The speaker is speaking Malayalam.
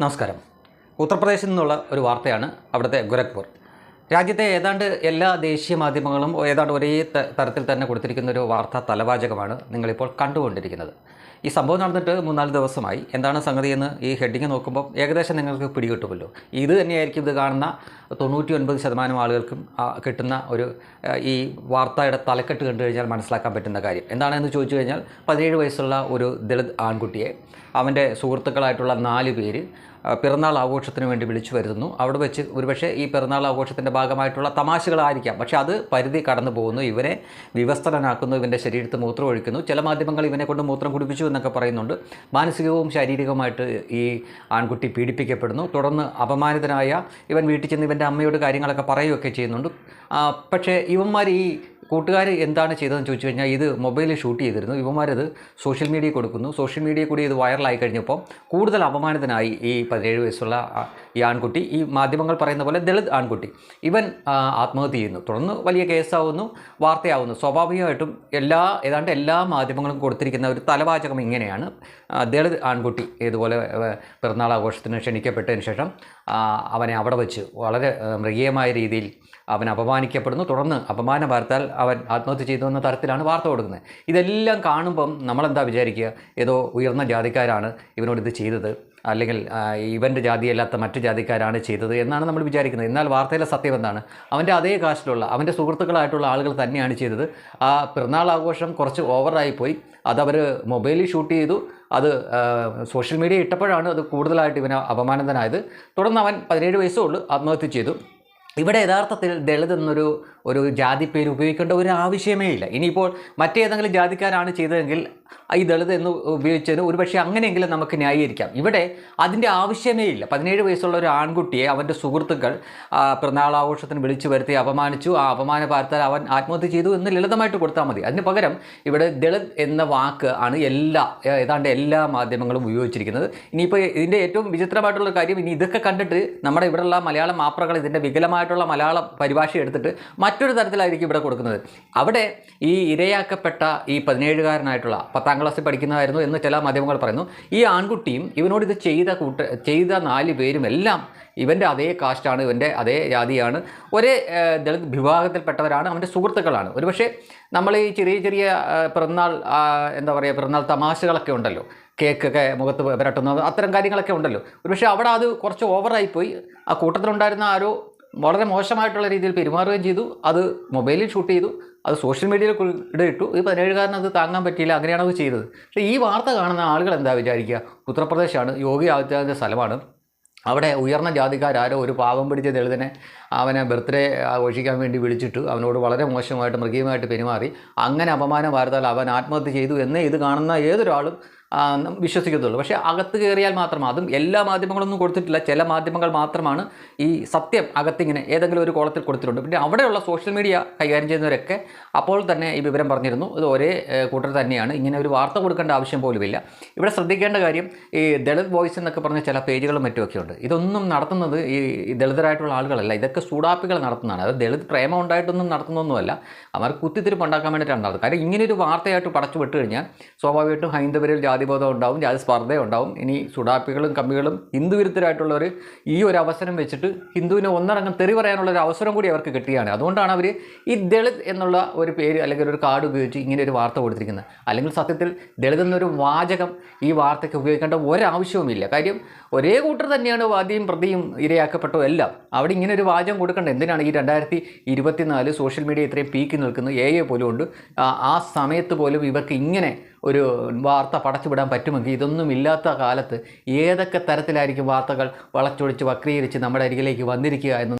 നമസ്കാരം. ഉത്തർപ്രദേശിൽ നിന്നുള്ള ഒരു വാർത്തയാണ് അവിടുത്തെ ഗോരഖ്പൂർ. രാജ്യത്തെ ഏതാണ്ട് എല്ലാ ദേശീയ മാധ്യമങ്ങളും ഏതാണ്ട് ഒരേ തരത്തിൽ തന്നെ കൊടുത്തിരിക്കുന്ന ഒരു വാർത്താ തലവാചകമാണ് നിങ്ങളിപ്പോൾ കണ്ടുകൊണ്ടിരിക്കുന്നത്. ഈ സംഭവം നടന്നിട്ട് മൂന്നാൽ ദിവസമായി. എന്താണ് സംഗതി എന്ന് ഈ ഹെഡിങ് നോക്കുമ്പോൾ ഏകദേശം നിങ്ങൾക്ക് പിടികിട്ടുമല്ലോ. ഇത് തന്നെയായിരിക്കും ഇത് കാണുന്ന തൊണ്ണൂറ്റി ഒൻപത് ശതമാനം ആളുകൾക്കും കിട്ടുന്ന ഒരു ഈ വാർത്തയുടെ തലക്കെട്ട് കണ്ടു കഴിഞ്ഞാൽ മനസ്സിലാക്കാൻ പറ്റുന്ന കാര്യം. എന്താണെന്ന് ചോദിച്ചു കഴിഞ്ഞാൽ പതിനേഴ് വയസ്സുള്ള ഒരു ദളിത് ആൺകുട്ടിയെ അവന്റെ സുഹൃത്തുക്കളായിട്ടുള്ള നാല് പേര് പിറന്നാൾ ആഘോഷത്തിന് വേണ്ടി വിളിച്ചു വരുന്നു അവിടെ വെച്ച് ഒരുപക്ഷെ ഈ പിറന്നാൾ ആഘോഷത്തിന്റെ ഭാഗമായിട്ടുള്ള തമാശകളായിരിക്കാം. പക്ഷേ അത് പരിധി കടന്നു പോകുന്നു. ഇവനെ വിവസ്ത്രനാക്കുന്നു. ഇവന്റെ ശരീരത്ത് മൂത്രം ഒഴിക്കുന്നു. ചില മാധ്യമങ്ങൾ ഇവനെ കൊണ്ട് മൂത്രം കുടിപ്പിച്ചു എന്നൊക്കെ പറയുന്നുണ്ട്. മാനസികവും ശാരീരികവുമായിട്ട് ഈ ആൺകുട്ടി പീഡിപ്പിക്കപ്പെടുന്നു. തുടർന്ന് അപമാനിതനായ ഇവൻ വീട്ടിൽ ചെന്ന് ഇവന്റെ അമ്മയോട് കാര്യങ്ങളൊക്കെ പറയുകയൊക്കെ ചെയ്യുന്നുണ്ട്. പക്ഷേ ഇവന്മാർ ഈ കൂട്ടുകാർ എന്താണ് ചെയ്തതെന്ന് ചോദിച്ചു കഴിഞ്ഞാൽ ഇത് മൊബൈലിൽ ഷൂട്ട് ചെയ്തിരുന്നു. ഇവന്മാരത് സോഷ്യൽ മീഡിയയിൽ കൊടുക്കുന്നു. സോഷ്യൽ മീഡിയയിൽ കൂടി ഇത് വൈറലായി കഴിഞ്ഞപ്പോൾ കൂടുതൽ അപമാനിതനായി ഈ പതിനേഴ് വയസ്സുള്ള ഈ ആൺകുട്ടി ഈ മാധ്യമങ്ങൾ പറയുന്ന പോലെ ദളിത് ആൺകുട്ടി ഇവൻ ആത്മഹത്യ ചെയ്യുന്നു. തുടർന്ന് വലിയ കേസാവുന്നു വാർത്തയാവുന്നു. സ്വാഭാവികമായിട്ടും എല്ലാ ഏതാണ്ട് എല്ലാ മാധ്യമങ്ങളും കൊടുത്തിരിക്കുന്ന ഒരു തലവാചകം ഇങ്ങനെയാണ്. ദളിത് ആൺകുട്ടി ഇതുപോലെ പിറന്നാൾ ആഘോഷത്തിന് ക്ഷണിക്കപ്പെട്ടതിന് ശേഷം അവനെ അവിടെ വെച്ച് വളരെ മൃഗീയമായ രീതിയിൽ അവൻ അപമാനിക്കപ്പെടുന്നു. തുടർന്ന് അപമാന വാർത്താൽ അവൻ ആത്മഹത്യ ചെയ്തു എന്ന തരത്തിലാണ് വാർത്ത കൊടുക്കുന്നത് ഇതെല്ലാം കാണുമ്പം നമ്മളെന്താ വിചാരിക്കുക? ഏതോ ഉയർന്ന ജാതിക്കാരാണ് ഇവനോട് ഇത് ചെയ്തത്. അല്ലെങ്കിൽ ഇവന്റെ ജാതിയല്ലാത്ത മറ്റു ജാതിക്കാരാണ് ചെയ്തത് എന്നാണ് നമ്മൾ വിചാരിക്കുന്നത്. എന്നാൽ വാർത്തയിലെ സത്യം എന്താണ്? അവന്റെ അതേ കാശിലുള്ള അവന്റെ സുഹൃത്തുക്കളായിട്ടുള്ള ആളുകൾ തന്നെയാണ് ചെയ്തത്. ആ പിറന്നാൾ ആഘോഷം കുറച്ച് ഓവറായിപ്പോയി അതവർ മൊബൈലിൽ ഷൂട്ട് ചെയ്തു. അത് സോഷ്യൽ മീഡിയ ഇട്ടപ്പോഴാണ് അത് കൂടുതലായിട്ട് ഇവന് അപമാനിതനായത് തുടർന്ന് അവൻ പതിനേഴ് വയസ്സേ ആത്മഹത്യ ചെയ്തു. ഇവിടെ യഥാർത്ഥത്തിൽ ദളിത് എന്നൊരു ഒരു ജാതി പേര് ഉപയോഗിക്കേണ്ട ഒരു ആവശ്യമേ ഇല്ല. ഇനിയിപ്പോൾ മറ്റേതെങ്കിലും ജാതിക്കാരാണ് ചെയ്തതെങ്കിൽ ഈ ദളിത് എന്ന് ഉപയോഗിച്ചതിന് ഒരുപക്ഷെ അങ്ങനെയെങ്കിലും നമുക്ക് ന്യായീകരിക്കാം. ഇവിടെ അതിന്റെ ആവശ്യമേ ഇല്ല. പതിനേഴ് വയസ്സുള്ള ഒരു ആൺകുട്ടിയെ അവന്റെ സുഹൃത്തുക്കൾ പിറന്നാളാഘോഷത്തിന് വിളിച്ചു വരുത്തി അപമാനിച്ചു. ആ അപമാന പാർത്താൽ അവൻ ആത്മഹത്യ ചെയ്തു എന്ന് ലളിതമായിട്ട് കൊടുത്താൽ മതി. അതിന് പകരം ഇവിടെ ദളിത് എന്ന വാക്ക് ആണ് എല്ലാ ഏതാണ്ട് എല്ലാ മാധ്യമങ്ങളും ഉപയോഗിച്ചിരിക്കുന്നത്. ഇനിയിപ്പോൾ ഇതിന്റെ ഏറ്റവും വിചിത്രമായിട്ടുള്ള കാര്യം ഇനി ഇതൊക്കെ കണ്ടിട്ട് നമ്മുടെ ഇവിടെയുള്ള മലയാള മാപ്രകൾ ഇതിന്റെ വികലമായിട്ടുള്ള മലയാള പരിഭാഷ എടുത്തിട്ട് മറ്റൊരു തരത്തിലായിരിക്കും ഇവിടെ കൊടുക്കുന്നത്. അവിടെ ഈ ഇരയാക്കപ്പെട്ട ഈ പതിനേഴുകാരനായിട്ടുള്ള പത്താം ക്ലാസ്സിൽ പഠിക്കുന്നതായിരുന്നു എന്ന് ചില മാധ്യമങ്ങൾ പറയുന്നു. ഈ ആൺകുട്ടിയും ഇവനോട് ഇത് ചെയ്ത കൂട്ട ചെയ്ത നാല് പേരും എല്ലാം ഇവന്റെ അതേ കാസ്റ്റാണ് ഇവന്റെ അതേ ജാതിയാണ്. ഒരേ ദളിത് വിഭാഗത്തിൽപ്പെട്ടവരാണ് അവന്റെ സുഹൃത്തുക്കളാണ്. ഒരുപക്ഷെ നമ്മൾ ഈ ചെറിയ ചെറിയ പിറന്നാൾ എന്താ പറയുക പിറന്നാൾ തമാശകളൊക്കെ ഉണ്ടല്ലോ. കേക്കൊക്കെ മുഖത്ത് പുരട്ടുന്നത് അത്തരം കാര്യങ്ങളൊക്കെ ഉണ്ടല്ലോ. ഒരുപക്ഷെ അവിടെ അത് കുറച്ച് ഓവറായിപ്പോയി ആ കൂട്ടത്തിലുണ്ടായിരുന്ന ആരോ വളരെ മോശമായിട്ടുള്ള രീതിയിൽ പെരുമാറുകയും ചെയ്തു. അത് മൊബൈലിൽ ഷൂട്ട് ചെയ്തു. അത് സോഷ്യൽ മീഡിയയിൽ ഇടയിട്ടു. ഈ പതിനേഴുകാരന് അത് താങ്ങാൻ പറ്റിയില്ല. അങ്ങനെയാണ് അത് ചെയ്തത്. പക്ഷേ ഈ വാർത്ത കാണുന്ന ആളുകൾ എന്താ വിചാരിക്കുക? ഉത്തർപ്രദേശാണ്. യോഗി ആദിത്യനാഥിന്റെ സ്ഥലമാണ്. അവിടെ ഉയർന്ന ജാതിക്കാരോ ഒരു പാവം പിടിച്ച ദളിതനെ അവനെ ബർത്ത്ഡേ ആഘോഷിക്കാൻ വേണ്ടി വിളിച്ചിട്ട്. അവനോട് വളരെ മോശമായിട്ട് മൃഗീയമായിട്ട് പെരുമാറി. അങ്ങനെ അപമാനം വാർത്താൽ അവൻ ആത്മഹത്യ ചെയ്തു. എന്നേ ഇത് കാണുന്ന ഏതൊരാളും വിശ്വസിക്കത്തുള്ളൂ. പക്ഷേ അകത്ത് കയറിയാൽ മാത്രം അതും എല്ലാ മാധ്യമങ്ങളൊന്നും കൊടുത്തിട്ടില്ല. ചില മാധ്യമങ്ങൾ മാത്രമാണ് ഈ സത്യം അകത്തിങ്ങനെ ഏതെങ്കിലും ഒരു കോളത്തിൽ കൊടുത്തിട്ടുണ്ട്. പിന്നെ അവിടെയുള്ള സോഷ്യൽ മീഡിയ കൈകാര്യം ചെയ്യുന്നവരൊക്കെ അപ്പോൾ തന്നെ ഈ വിവരം പറഞ്ഞിരുന്നു. ഇത് ഒരേ കൂട്ടർ തന്നെയാണ്. ഇങ്ങനെ ഒരു വാർത്ത കൊടുക്കേണ്ട ആവശ്യം പോലുമില്ല. ഇവിടെ ശ്രദ്ധിക്കേണ്ട കാര്യം ഈ ദളിത് വോയിസ് എന്നൊക്കെ പറഞ്ഞ ചില പേജുകളും മറ്റുമൊക്കെ ഉണ്ട്. ഇതൊന്നും നടത്തുന്നത് ഈ ദളിതരായിട്ടുള്ള ആളുകളല്ല. ഇതൊക്കെ സൂടാപ്പികൾ നടത്തുന്നതാണ്. അത് ദളിത് പ്രേമം ഉണ്ടായിട്ടൊന്നും നടത്തുന്നൊന്നുമല്ല. അവർ കുത്തിത്തിരിപ്പ് ഉണ്ടാക്കാൻ വേണ്ടിയിട്ടാണ് നടത്തുന്നത്. ഇങ്ങനെ ഒരു വാർത്തയായിട്ട് പടച്ചു വിട്ട് കഴിഞ്ഞാൽ സ്വാഭാവികമായിട്ടും ഹൈന്ദവരിൽ ജാതിബോധം ഉണ്ടാവും ജാതി സ്പർദ്ധ ഉണ്ടാവും. ഇനി സുഡാപ്പികളും കമ്മികളും ഹിന്ദുവിരുദ്ധരായിട്ടുള്ളവർ ഈ ഒരു അവസരം വെച്ചിട്ട് ഹിന്ദുവിനെ ഒന്നടങ്കം തെറി പറയാനുള്ള ഒരു അവസരം കൂടി അവർക്ക് കിട്ടിയാണ്. അതുകൊണ്ടാണ് അവർ ഈ ദളിത് എന്നുള്ള ഒരു പേര് അല്ലെങ്കിൽ ഒരു കാർഡ് ഉപയോഗിച്ച് ഇങ്ങനെ ഒരു വാർത്ത കൊടുത്തിരിക്കുന്നത്. അല്ലെങ്കിൽ സത്യത്തിൽ ദളിത് എന്നൊരു വാചകം ഈ വാർത്തയ്ക്ക് ഉപയോഗിക്കേണ്ട ഒരാവശ്യവുമില്ല. കാര്യം ഒരേ കൂട്ടർ തന്നെയാണ് വാദിയും പ്രതിയും ഇരയാക്കപ്പെട്ടോ എല്ലാം. അവിടെ ഇങ്ങനെ ഒരു വാചകം കൊടുക്കേണ്ട എന്തിനാണ് ഈ രണ്ടായിരത്തി ഇരുപത്തിനാല് സോഷ്യൽ മീഡിയ ഇത്രയും പീക്കി നിൽക്കുന്നു എ എ പോലും ഉണ്ട്. ആ- സമയത്ത് പോലും ഇവർക്ക് ഇങ്ങനെ ഒരു വാർത്ത പടച്ചുവിടാൻ പറ്റുമെങ്കിൽ ഇതൊന്നും ഇല്ലാത്ത കാലത്ത് ഏതൊക്കെ തരത്തിലായിരിക്കും വാർത്തകൾ വളച്ചൊടിച്ച് വക്രീകരിച്ച് നമ്മുടെ അരികിലേക്ക് വന്നിരിക്കുക എന്ന്